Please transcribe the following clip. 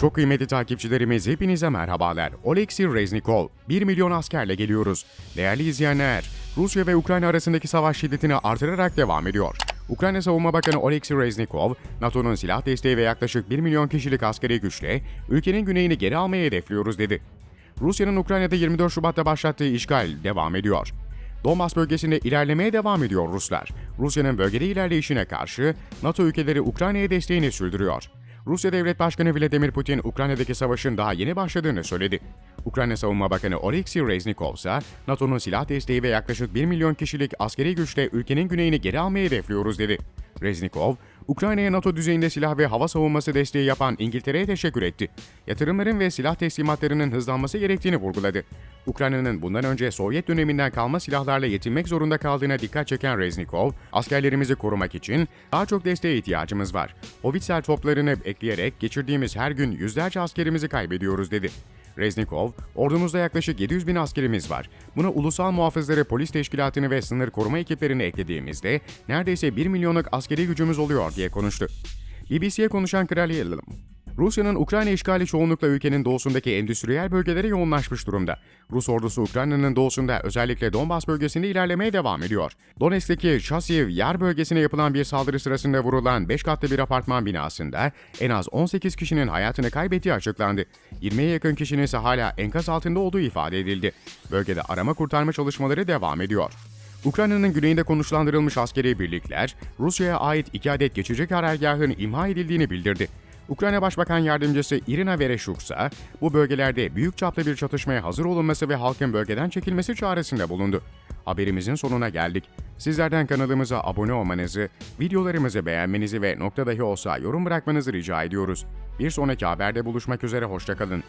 Çok kıymetli takipçilerimiz hepinize merhabalar. Oleksiy Reznikov, 1 milyon askerle geliyoruz. Değerli izleyenler, Rusya ve Ukrayna arasındaki savaş şiddetini artırarak devam ediyor. Ukrayna Savunma Bakanı Oleksiy Reznikov, NATO'nun silah desteği ve yaklaşık 1 milyon kişilik askeri güçle ülkenin güneyini geri almaya hedefliyoruz dedi. Rusya'nın Ukrayna'da 24 Şubat'ta başlattığı işgal devam ediyor. Donbas bölgesinde ilerlemeye devam ediyor Ruslar. Rusya'nın bölgede ilerleyişine karşı NATO ülkeleri Ukrayna'ya desteğini sürdürüyor. Rusya Devlet Başkanı Vladimir Putin, Ukrayna'daki savaşın daha yeni başladığını söyledi. Ukrayna Savunma Bakanı Oleksiy Reznikov ise NATO'nun silah desteği ve yaklaşık 1 milyon kişilik askeri güçle ülkenin güneyini geri almaya hedefliyoruz dedi. Reznikov, Ukrayna'ya NATO düzeyinde silah ve hava savunması desteği yapan İngiltere'ye teşekkür etti. Yatırımların ve silah teslimatlarının hızlanması gerektiğini vurguladı. Ukrayna'nın bundan önce Sovyet döneminden kalma silahlarla yetinmek zorunda kaldığına dikkat çeken Reznikov, askerlerimizi korumak için daha çok desteğe ihtiyacımız var. Howitzer toplarını ekleyerek geçirdiğimiz her gün yüzlerce askerimizi kaybediyoruz dedi. Reznikov, ordumuzda yaklaşık 700 bin askerimiz var. Buna ulusal muhafızları, polis teşkilatını ve sınır koruma ekiplerini eklediğimizde neredeyse 1 milyonluk askeri gücümüz oluyor diye konuştu. BBC'ye konuşan Kral Yıldırım, Rusya'nın Ukrayna işgali çoğunlukla ülkenin doğusundaki endüstriyel bölgelere yoğunlaşmış durumda. Rus ordusu Ukrayna'nın doğusunda özellikle Donbas bölgesinde ilerlemeye devam ediyor. Donetsk'teki Şasiv Yar bölgesine yapılan bir saldırı sırasında vurulan 5 katlı bir apartman binasında en az 18 kişinin hayatını kaybettiği açıklandı. 20'ye yakın kişinin ise hala enkaz altında olduğu ifade edildi. Bölgede arama kurtarma çalışmaları devam ediyor. Ukrayna'nın güneyinde konuşlandırılmış askeri birlikler, Rusya'ya ait iki adet geçici karargahın imha edildiğini bildirdi. Ukrayna Başbakan Yardımcısı Irina Vereshchuk ise bu bölgelerde büyük çaplı bir çatışmaya hazır olunması ve halkın bölgeden çekilmesi çağrısında bulundu. Haberimizin sonuna geldik. Sizlerden kanalımıza abone olmanızı, videolarımızı beğenmenizi ve nokta dahi olsa yorum bırakmanızı rica ediyoruz. Bir sonraki haberde buluşmak üzere hoşçakalın.